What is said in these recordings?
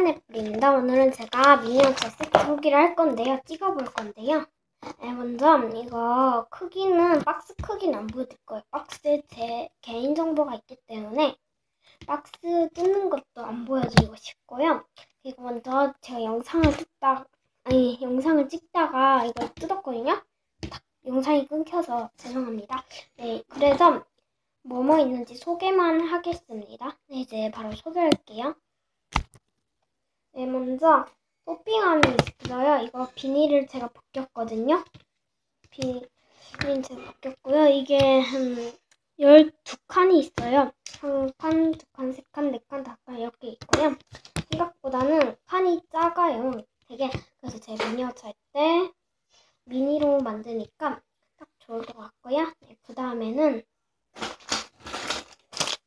파인애플입니다. 오늘은 제가 미니어처 세트 후기를 할 건데요. 찍어볼 건데요. 네, 먼저 이거 크기는 박스 크기는 안 보여드릴 거예요. 박스에 제 개인정보가 있기 때문에 박스 뜯는 것도 안 보여드리고 싶고요. 그리고 먼저 제가 영상을 찍다 아니 영상을 찍다가 이걸 뜯었거든요. 딱 영상이 끊겨서 죄송합니다. 네, 그래서 뭐뭐 있는지 소개만 하겠습니다. 네, 이제 바로 소개할게요. 네, 먼저 토핑함이 있어요. 이거 비닐을 제가 벗겼거든요. 비닐 제가 벗겼고요. 이게 한 12칸이 있어요. 한 칸, 두 칸, 세 칸, 네 칸, 다섯 칸 이렇게 있고요. 생각보다는 칸이 작아요. 되게 그래서 제 미니어처 할 때 미니로 만드니까 딱 좋을 것 같고요. 네, 그 다음에는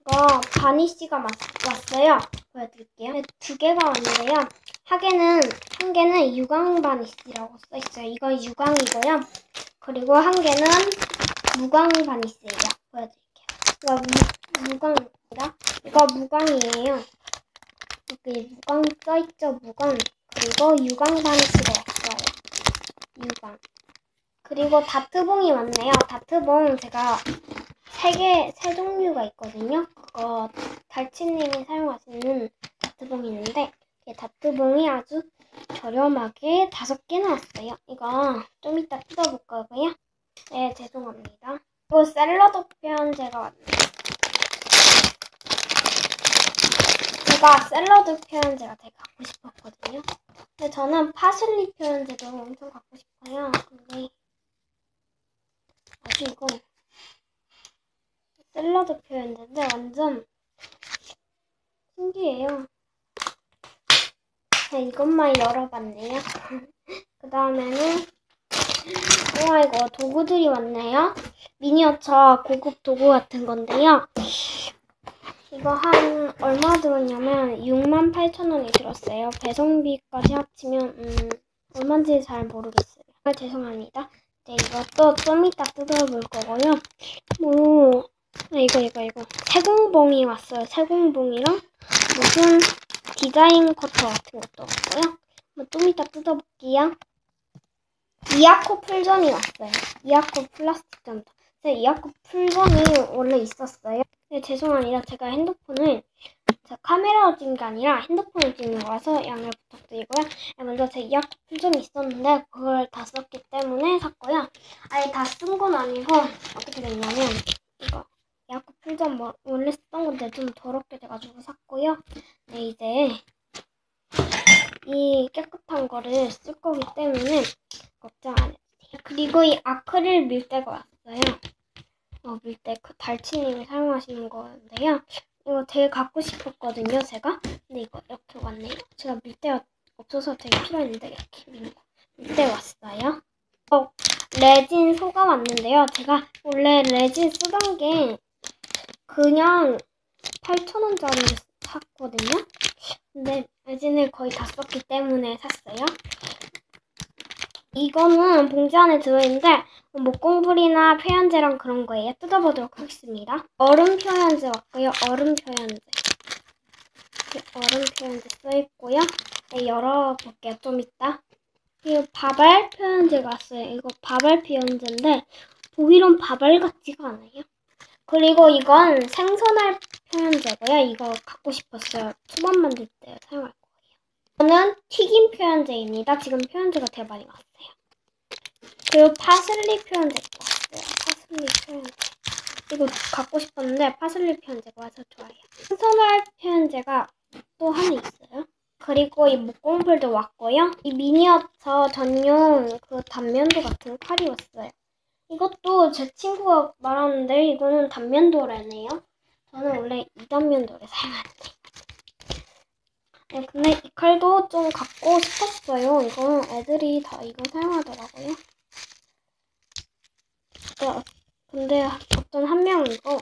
이거 바니쉬가 왔어요. 보여드릴게요. 네, 두 개가 왔는데요. 한 개는 한 개는 유광 바니쉬라고 써 있어요. 이거 유광이고요. 그리고 한 개는 무광 바니쉬예요. 보여드릴게요. 이거 무, 무광입니다. 이거 무광이에요. 여기 무광 써 있죠. 무광. 그리고 유광 바니쉬가 왔어요. 유광. 그리고 다트봉이 왔네요. 다트봉 제가 세 개, 세 종류가 있거든요. 그거 달치님이 사용하시는 다트봉이 있는데 이 다트봉이 아주 저렴하게 다섯 개 나왔어요. 이거 좀 이따 뜯어볼 거고요. 네, 죄송합니다. 그리고 샐러드 표현제가 왔네요. 제가 샐러드 표현제가 되게 갖고 싶었거든요. 근데 저는 파슬리 표현제도 엄청 갖고 싶어요. 근데 아주 이거 샐러드 표현제인데 완전 신기해요. 네, 이것만 열어봤네요. 그 다음에는 우와 이거 도구들이 왔네요. 미니어처 고급 도구 같은 건데요. 이거 한 얼마 들었냐면 68,000원이 들었어요. 배송비까지 합치면 음, 얼마인지 잘 모르겠어요. 아, 죄송합니다. 네, 이것도 좀 이따 뜯어볼 거고요. 뭐 네, 이거 이거 이거 세공봉이 왔어요. 세공봉이랑 무슨 디자인 커터 같은 것도 왔고요. 뭐좀 이따 뜯어볼게요. 이아코 풀점이 왔어요. 이아코 플라스틱 점터. 제 이아코 풀점이 원래 있었어요. 네, 죄송합니다. 제가 핸드폰을 제가 카메라로 찍는 게 아니라 핸드폰을 찍는 거라서 양해 부탁드리고요. 네, 먼저 제 이아코 풀점이 있었는데 그걸 다 썼기 때문에 샀고요. 아예 다 쓴 건 아니고 어떻게 됐냐면 야구 풀점 뭐 원래 쓰던 건데 좀 더럽게 돼가지고 샀고요. 네 이제 이 깨끗한 거를 쓸 거기 때문에 걱정 안 해도 돼요. 그리고 이 아크릴 밀대가 왔어요. 어, 밀대 그 달치님이 사용하시는 건데요. 이거 되게 갖고 싶었거든요, 제가. 근데 이거 이렇게 왔네요. 제가 밀대가 없어서 되게 필요했는데 이렇게. 밀대 왔어요. 어, 레진 소가 왔는데요. 제가 원래 레진 쓰던 게 그냥 8,000원짜리를 샀거든요. 근데 레진을 거의 다 썼기 때문에 샀어요. 이거는 봉지 안에 들어있는데 목공불이나 표현제랑 그런 거예요. 뜯어보도록 하겠습니다. 얼음 표현제 왔고요. 얼음 표현제. 얼음 표현제 써있고요. 네, 열어볼게요. 좀 이따. 그리고 바발 표현제가 왔어요. 이거 바발 표현제인데 보기론 바발 같지가 않아요. 그리고 이건 생선알 표현제고요. 이거 갖고 싶었어요. 초밥 만들 때 사용할 거예요. 이거는 튀김 표현제입니다. 지금 표현제가 많이 왔어요. 그리고 파슬리 표현제도 왔어요. 파슬리 표현제. 이거 갖고 싶었는데 파슬리 표현제가 와서 좋아요. 생선알 표현제가 또 하나 있어요. 그리고 이 목공불도 왔고요. 이 미니어처 전용 그 단면도 같은 칼이 왔어요. 이것도 제 친구가 말하는데 이거는 단면도래네요. 저는 원래 이단면도를 사용하는데. 네, 근데 이 칼도 좀 갖고 싶었어요. 이거 애들이 다 이거 사용하더라고요. 네, 근데 어떤 한 명은 이거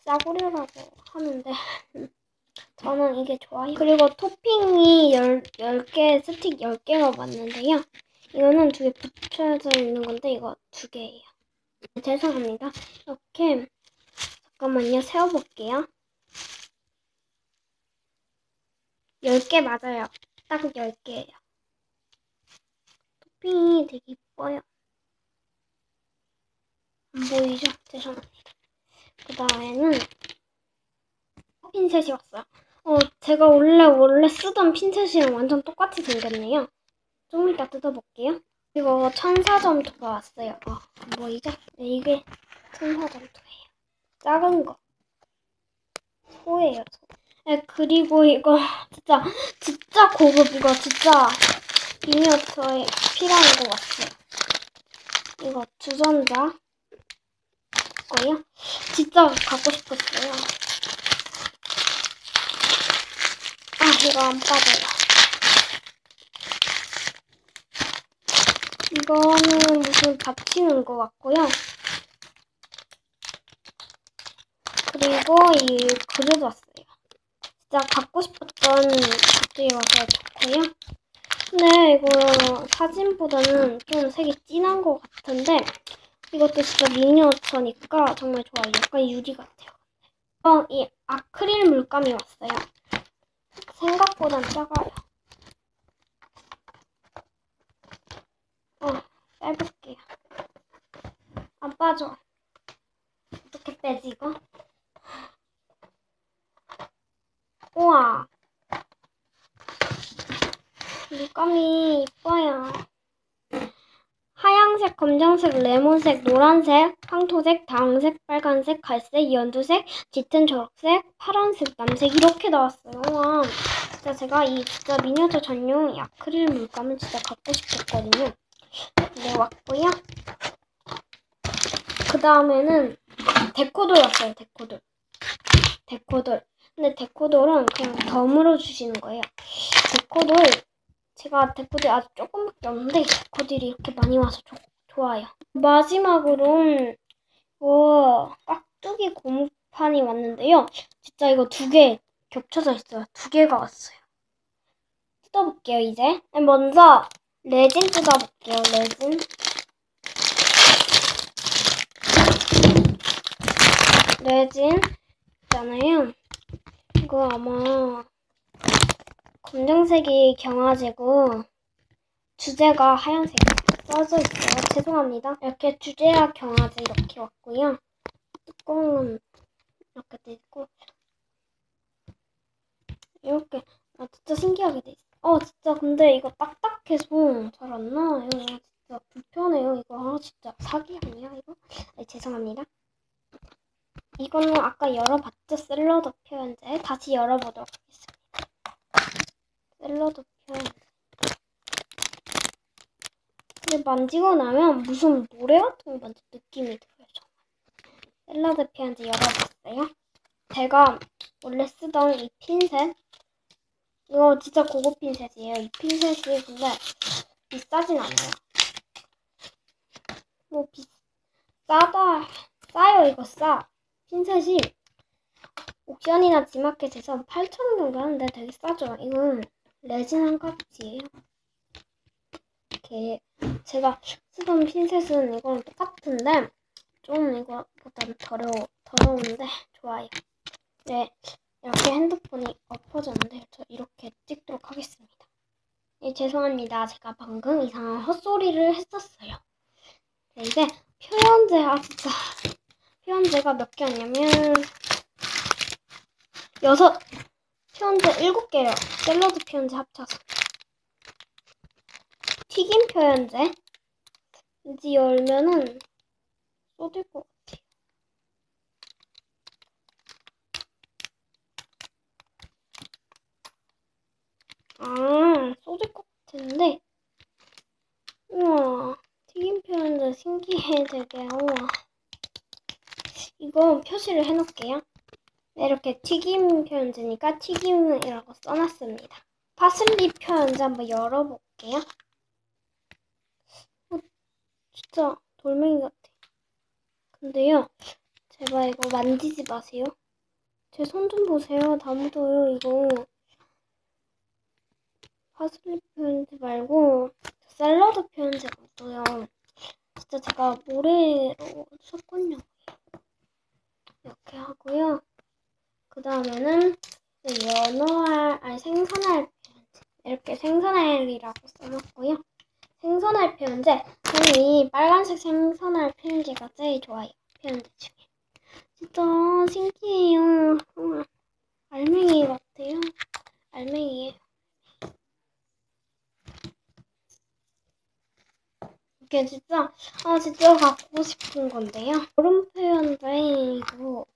싸구려라고 하는데 저는 이게 좋아요. 그리고 토핑이 10, 10개, 스틱 10개가 왔는데요. 이거는 두 개 붙여져 있는 건데 이거 두 개예요. 네, 죄송합니다. 이렇게 잠깐만요. 세워볼게요. 10개 맞아요. 딱 10개예요. 토핑이 되게 이뻐요. 안 보이죠? 죄송합니다. 그 다음에는 핀셋이 왔어요. 어, 제가 원래 원래 쓰던 핀셋이랑 완전 똑같이 생겼네요. 좀 이따 뜯어볼게요. 이거 천사점토가 왔어요. 어, 안 보이죠? 네, 이게 천사점토예요. 작은 거. 소예요, 소. 네, 그리고 이거 진짜 진짜 고급 이거 진짜 미니어처에 필요한 거 왔어요. 이거 주전자 거요. 진짜 갖고 싶었어요. 아 이거 안 빠져요. 이거는 무슨 받치는 거 같고요. 그리고 이 그릇 왔어요. 진짜 갖고 싶었던 것들이 와서 좋고요. 근데 이거 사진보다는 좀 색이 진한 것 같은데 이것도 진짜 미니어처니까 정말 좋아요. 약간 유리 같아요. 어, 이 아크릴 물감이 왔어요. 생각보단 작아요. 어, 빼볼게요. 안 빠져. 어떻게 빼지, 이거? 우와. 물감이 이뻐요. 하양색, 검정색, 레몬색, 노란색, 황토색, 다홍색, 빨간색, 갈색, 연두색, 짙은 초록색, 파란색, 남색 이렇게 나왔어요. 와, 진짜 제가 이 진짜 미니어처 전용 이 아크릴 물감을 진짜 갖고 싶었거든요. 네, 왔고요. 그 다음에는 데코돌 왔어요, 데코돌. 데코돌. 근데 데코돌은 그냥 덤으로 주시는 거예요. 데코돌 제가 데코들이 아주 조금밖에 없는데 데코들이 이렇게 많이 와서 조, 좋아요. 마지막으로 이거 깍두기 고무판이 왔는데요. 진짜 이거 두 개 겹쳐져 있어요. 두 개가 왔어요. 뜯어볼게요 이제. 먼저 레진 뜯어볼게요. 레진. 레진 있잖아요. 이거 아마 검정색이 경화제고 주제가 하얀색 써져 있어요. 죄송합니다. 이렇게 주제와 경화제 이렇게 왔고요. 뚜껑은 이렇게 돼 있고 이렇게 아 진짜 신기하게 돼 있어. 어 진짜 근데 이거 딱 딱해서 잘안 나와요. 진짜 불편해요. 이거 아 진짜 사기 아니야 이거? 아니, 죄송합니다. 이거는 아까 열어봤죠 샐러드 표현제 다시 열어보도록 하겠습니다. 샐러드 표현. 근데 만지고 나면 무슨 모래 같은 거 만진 느낌이 들어요. 정말. 샐러드 표현지 열어봤어요. 제가 원래 쓰던 이 핀셋 이거 진짜 고급 핀셋이에요. 이 핀셋이 근데 비싸진 않아요. 뭐 비 싸다 싸요 이거 싸. 핀셋이 옥션이나 지마켓에서 8,000원 정도 하는데 되게 싸죠. 이건 레진 한 값이에요. 이렇게 제가 쓰던 핀셋은 이거랑 똑같은데 좀 이거보다는 더러워, 더러운데 좋아요. 네, 이렇게 핸드폰이 엎어졌는데 저 이렇게 찍도록 하겠습니다. 네, 죄송합니다. 제가 방금 이상한 헛소리를 했었어요. 네, 이제 표현제, 아 진짜 표현제가 몇개 왔냐면 여섯 표현제 일곱 개요. 샐러드 표현제 합쳐서. 튀김 표현제. 왠지 열면은 쏟을 것 같아 아, 쏟을 것 같은데. 우와, 튀김 표현제 신기해 되게. 우와. 이거 표시를 해놓을게요. 네, 이렇게 튀김 표현제니까 튀김이라고 써놨습니다. 파슬리 표현제 한번 열어볼게요. 어, 진짜 돌멩이 같아. 근데요, 제발 이거 만지지 마세요. 제 손 좀 보세요. 다 묻어요, 이거. 파슬리 표현제 말고 샐러드 표현제가 묻어요. 진짜 제가 모래로 섞었냐고요. 이렇게 하고요. 그 다음에는 연어할, 아니 생선할 이렇게 생선알이라고 써놨고요. 생선알 표현제. 저는 이 빨간색 생선알 표현제가 제일 좋아요. 표현제 중에. 진짜 신기해요. 알맹이 같아요. 알맹이에요. 이게 진짜 아 진짜 갖고 싶은 건데요. 얼음 표현제 이거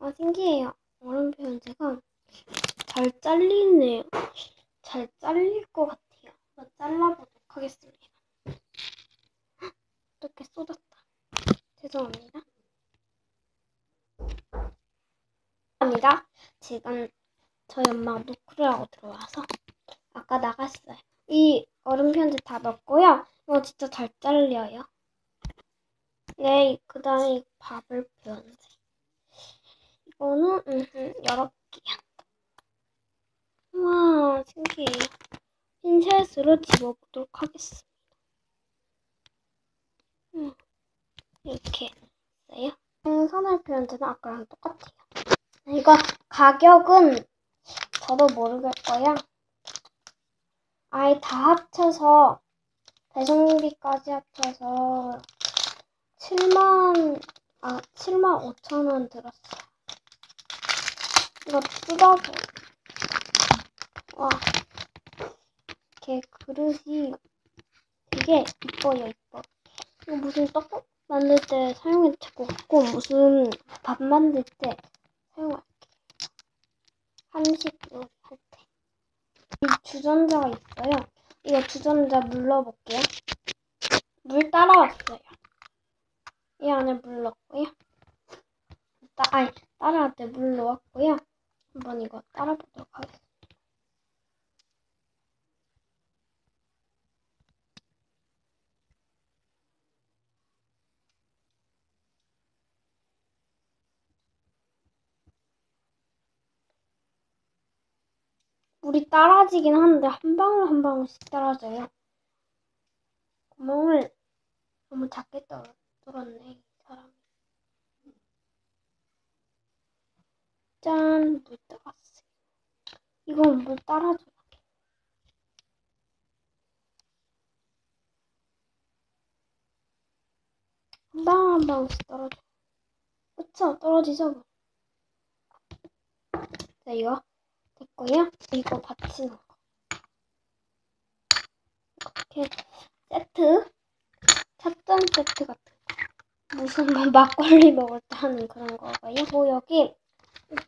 아 신기해요. 얼음 표현제가 잘 잘리네요. 잘 잘릴 것 같아요. 잘라보도록 하겠습니다. 이렇게 쏟았다. 죄송합니다. 합니다. 지금 저희 엄마가 노크를 하고 들어와서 아까 나갔어요. 이 얼음 편지 다 넣었고요. 이거 진짜 잘 잘려요. 네, 그 다음에 밥을 표현해. 이거는 음, 열어볼게요. 와, 신기해요. 핀셋으로 집어보도록 하겠습니다. 음, 이렇게 했어요. 생선알 표현제는 아까랑 똑같아요. 이거 가격은 저도 모르겠고요. 아예 다 합쳐서 배송비까지 합쳐서 7만 아 7만 5천 원 들었어요. 이거 뜯어서 와 이렇게 그릇이 되게 이뻐요 이뻐. 이거 무슨 떡국 만들 때될것 같고 무슨 밥 만들 때 사용할게. 한식 요리 주전자가 있어요. 이거 주전자 물러볼게요. 물 따라왔어요. 이 안에 물 넣고요. 따, 아니, 따라할 때 물 넣었고요. 한번 이거 따라보도록 하겠습니다. 물이 따라지긴 하는데 한 방울 한 방울씩 따라져요. 구멍을 너무 작게 뚫- 뚫었네 이 사람이. 짠, 물 따랐어요. 이건 물 따라줘. 한 방울 한 방울씩 떨어져. 그쵸? 떨어지죠? 자, 이거 됐고요. 이거 받치는 거. 이렇게 세트, 찻잔 세트 같은 거. 무슨 뭐 막걸리 먹을 때 하는 그런 거고요. 뭐 여기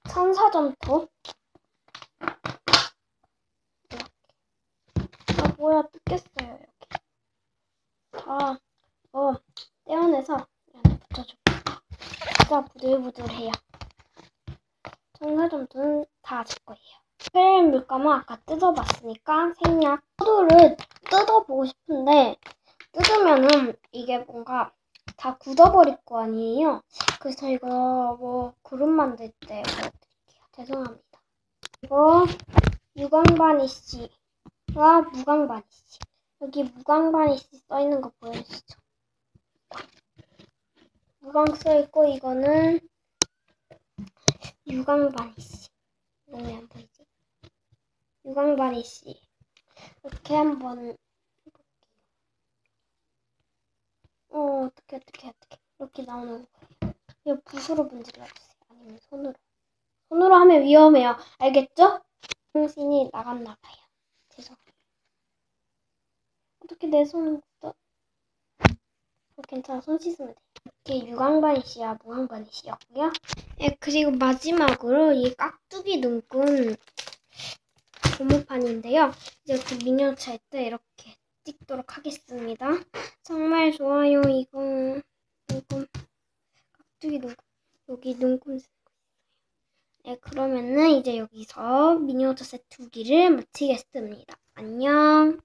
천사점토. 아 뭐야 뜯겼어요 여기. 다 어, 떼어내서 이 안에 붙여줄게요. 진짜 부들부들해요. 천사점토는 다제 거예요. 크림 물감은 아까 뜯어봤으니까 생략. 포도를 뜯어보고 싶은데 뜯으면은 이게 뭔가 다 굳어버릴 거 아니에요. 그래서 이거 뭐 그릇 만들 때 보여드릴게요. 죄송합니다. 이거 유광바니쉬와 무광바니쉬. 여기 무광바니쉬 써있는 거 보여주시죠? 무광 써있고 이거는 유광바니쉬. 이건 왜안 보이지? 유광바니쉬. 이렇게 한번 어, 어떻게, 어떻게, 어떻게. 이렇게 나오는 거예요. 이거 붓으로 문질러주세요. 아니면 손으로. 손으로 하면 위험해요. 알겠죠? 정신이 나갔나 봐요. 죄송해요. 어떻게 내 손을 묻어? 어, 괜찮아. 손 씻으면 돼. 이렇게 유광바니 씨와 무광바니 씨였고요. 예, 그리고 마지막으로 이 깍두기 눈금 고무판인데요. 이제 그 미니어처 할때 이렇게 찍도록 하겠습니다. 정말 좋아요. 이거 눈금 깍두기 눈금 여기 눈금. 네, 그러면은 이제 여기서 미니어처 세트 후기를 마치겠습니다. 안녕.